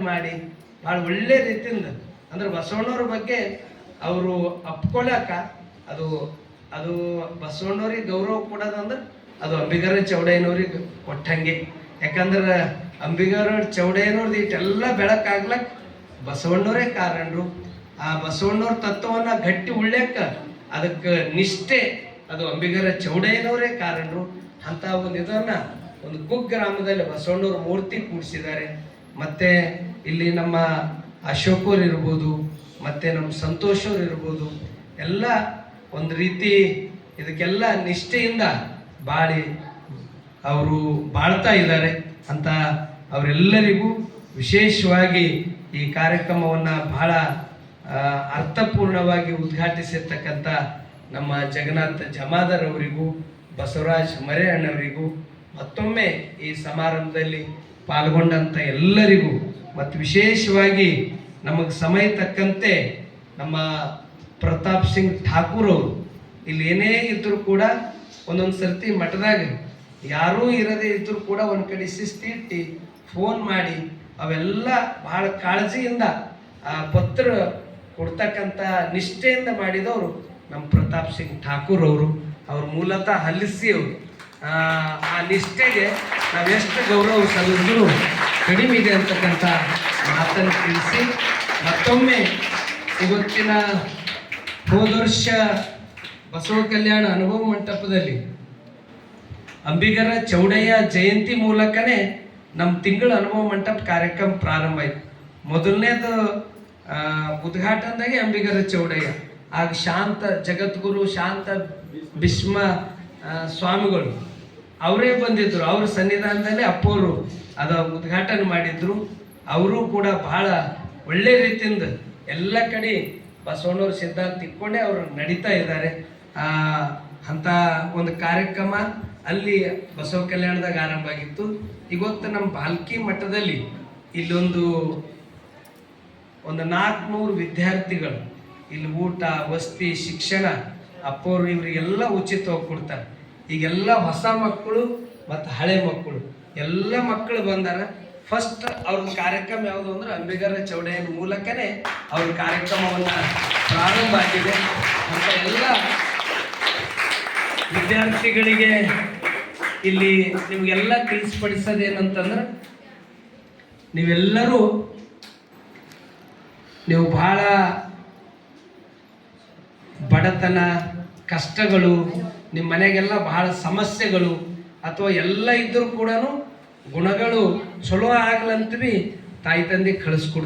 ಮಾಡಿ. ಭಾಳ ಒಳ್ಳೆ ರೀತಿಯಿಂದ. ಅಂದ್ರೆ ಬಸವಣ್ಣವ್ರ ಬಗ್ಗೆ ಅವರು ಅಪ್ಕೊಳಕ ಅದು ಅದು ಬಸವಣ್ಣವ್ರಿಗೆ ಗೌರವ ಕೊಡೋದಂದ್ರೆ ಅದು ಅಂಬಿಗರ ಚೌಡಯ್ಯನವ್ರಿಗೆ ಕೊಟ್ಟಂಗೆ ಯಾಕಂದ್ರೆ ಅಂಬಿಗರ ಚೌಡಯ್ಯನವ್ರದ್ದು ಇಟ್ಟೆಲ್ಲ ಬೆಳಕಾಗ್ಲಕ್ ಬಸವಣ್ಣವರೇ ಕಾರಣರು. ಆ ಬಸವಣ್ಣವ್ರ ತತ್ವವನ್ನ ಗಟ್ಟಿ ಉಳ್ಳ್ಯಾಕ ಅದಕ್ಕೆ ನಿಷ್ಠೆ ಅದು ಅಂಬಿಗರ ಚೌಡಯ್ಯನವರೇ ಕಾರಣರು. ಅಂತ ಒಂದು ಇದನ್ನ ಒಂದು ಕುಗ್ರಾಮದಲ್ಲಿ ಬಸವಣ್ಣವ್ರ ಮೂರ್ತಿ ಕೂಡಿಸಿದ್ದಾರೆ. ಮತ್ತೆ ಇಲ್ಲಿ ನಮ್ಮ ಅಶೋಕವ್ರು ಇರ್ಬೋದು, ಮತ್ತೆ ನಮ್ಮ ಸಂತೋಷ್ ಅವ್ರು ಇರ್ಬೋದು, ಎಲ್ಲ ಒಂದು ರೀತಿ ಇದಕ್ಕೆಲ್ಲ ನಿಷ್ಠೆಯಿಂದ ಬಾಳಿ ಅವರು ಬಾಳ್ತಾ ಇದ್ದಾರೆ ಅಂತ ಅವರೆಲ್ಲರಿಗೂ ವಿಶೇಷವಾಗಿ ಈ ಕಾರ್ಯಕ್ರಮವನ್ನು ಬಹಳ ಅರ್ಥಪೂರ್ಣವಾಗಿ ಉದ್ಘಾಟಿಸಿರ್ತಕ್ಕಂಥ ನಮ್ಮ ಜಗನ್ನಾಥ ಜಮಾದರ್ ಅವರಿಗೂ, ಬಸವರಾಜ್ ಮರೆ ಅಣ್ಣವರಿಗೂ ಮತ್ತೊಮ್ಮೆ ಈ ಸಮಾರಂಭದಲ್ಲಿ ಪಾಲ್ಗೊಂಡಂಥ ಎಲ್ಲರಿಗೂ ಮತ್ತು ವಿಶೇಷವಾಗಿ ನಮಗೆ ಸಮಯ ತಕ್ಕಂತೆ ನಮ್ಮ ಪ್ರತಾಪ್ ಸಿಂಗ್ ಠಾಕೂರ್ ಅವರು, ಇಲ್ಲಿ ಏನೇ ಇದ್ದರೂ ಕೂಡ ಒಂದೊಂದು ಸರ್ತಿ ಮಠದಾಗ ಯಾರೂ ಇರದೇ ಇದ್ದರೂ ಕೂಡ ಒಂದು ಕಡೆ ಶಿಸ್ತಿಟ್ಟು ಫೋನ್ ಮಾಡಿ ಅವೆಲ್ಲ ಬಹಳ ಕಾಳಜಿಯಿಂದ, ಆ ಪತ್ರ ಕೊಡ್ತಕ್ಕಂಥ ನಿಷ್ಠೆಯಿಂದ ಮಾಡಿದವರು ನಮ್ಮ ಪ್ರತಾಪ್ ಸಿಂಗ್ ಠಾಕೂರ್ ಅವರು. ಅವ್ರ ಮೂಲತಃ ಹಲ್ಲಿಸಿ ಅವರು. ಆ ನಿಷ್ಠೆಗೆ ನಾವೆಷ್ಟು ಗೌರವ ಸಲ್ಲಿಸಿದ್ರು ಕಡಿಮೆ ಇದೆ ಅಂತಕ್ಕಂಥ ಮಾತನ್ನು ತಿಳಿಸಿ, ಮತ್ತೊಮ್ಮೆ ಇವತ್ತಿನ ಹೋದ ವರ್ಷ ಬಸವ ಕಲ್ಯಾಣ ಅನುಭವ ಮಂಟಪದಲ್ಲಿ ಅಂಬಿಗರ ಚೌಡಯ್ಯ ಜಯಂತಿ ಮೂಲಕನೇ ನಮ್ಮ ತಿಂಗಳ ಅನುಭವ ಮಂಟಪ ಕಾರ್ಯಕ್ರಮ ಪ್ರಾರಂಭ ಆಯಿತು. ಮೊದಲನೇದು ಉದ್ಘಾಟನದಾಗೆ ಅಂಬಿಗರ ಚೌಡಯ್ಯ. ಆಗ ಶಾಂತ ಜಗದ್ಗುರು, ಶಾಂತ ಭೀಷ್ಮ ಸ್ವಾಮಿಗಳು. ಅವರೇ ಬಂದಿದ್ರು. ಅವ್ರ ಸನ್ನಿಧಾನದಲ್ಲಿ ಅಪ್ಪವರು ಅದು ಉದ್ಘಾಟನೆ ಮಾಡಿದ್ರು. ಅವರು ಕೂಡ ಬಹಳ ಒಳ್ಳೆ ರೀತಿಯಿಂದ ಎಲ್ಲ ಕಡೆ ಬಸವಣ್ಣವ್ರ ಸಿದ್ಧಾಂತ ಇಟ್ಕೊಂಡೇ ಅವರು ನಡೀತಾ ಇದ್ದಾರೆ. ಅಂತ ಒಂದು ಕಾರ್ಯಕ್ರಮ ಅಲ್ಲಿ ಬಸವ ಕಲ್ಯಾಣದಾಗ ಆರಂಭ ಆಗಿತ್ತು. ಇವತ್ತು ನಮ್ಮ ಬಾಲ್ಕಿ ಮಠದಲ್ಲಿ ಇಲ್ಲೊಂದು ಒಂದು ನಾಲ್ಕುನೂರು ವಿದ್ಯಾರ್ಥಿಗಳು. ಇಲ್ಲಿ ಊಟ, ವಸತಿ, ಶಿಕ್ಷಣ ಅಪ್ಪವರು ಇವರಿಗೆಲ್ಲ ಉಚಿತವಾಗಿ ಕೊಡ್ತಾರೆ. ಈಗೆಲ್ಲ ಹೊಸ ಮಕ್ಕಳು ಮತ್ತು ಹಳೆ ಮಕ್ಕಳು, ಎಲ್ಲ ಮಕ್ಕಳು ಬಂದಾರ. ಫಸ್ಟ್ ಅವ್ರ ಕಾರ್ಯಕ್ರಮ ಯಾವುದು ಅಂದ್ರೆ ಅಂಬಿಗರ ಚೌಡೆಯ ಮೂಲಕನೇ ಅವ್ರ ಕಾರ್ಯಕ್ರಮವನ್ನು ಪ್ರಾರಂಭ ಆಗಿದೆ. ಅಂತ ಎಲ್ಲ ವಿದ್ಯಾರ್ಥಿಗಳಿಗೆ ಇಲ್ಲಿ ನಿಮಗೆಲ್ಲ ತಿಳಿಸ್ಪಡಿಸೋದೇನಂತಂದ್ರೆ, ನೀವೆಲ್ಲರೂ ನೀವು ಬಹಳ ಬಡತನ, ಕಷ್ಟಗಳು ನಿಮ್ಮ ಮನೆಗೆಲ್ಲ ಬಹಳ ಸಮಸ್ಯೆಗಳು ಅಥವಾ ಎಲ್ಲ ಇದ್ದರೂ ಕೂಡ ಗುಣಗಳು ಚಲೋ ಆಗ್ಲಂತ ಭೀ ತಾಯಿ ತಂದೆ ಕಳಿಸ್ಕೊಡ್ತಾರೆ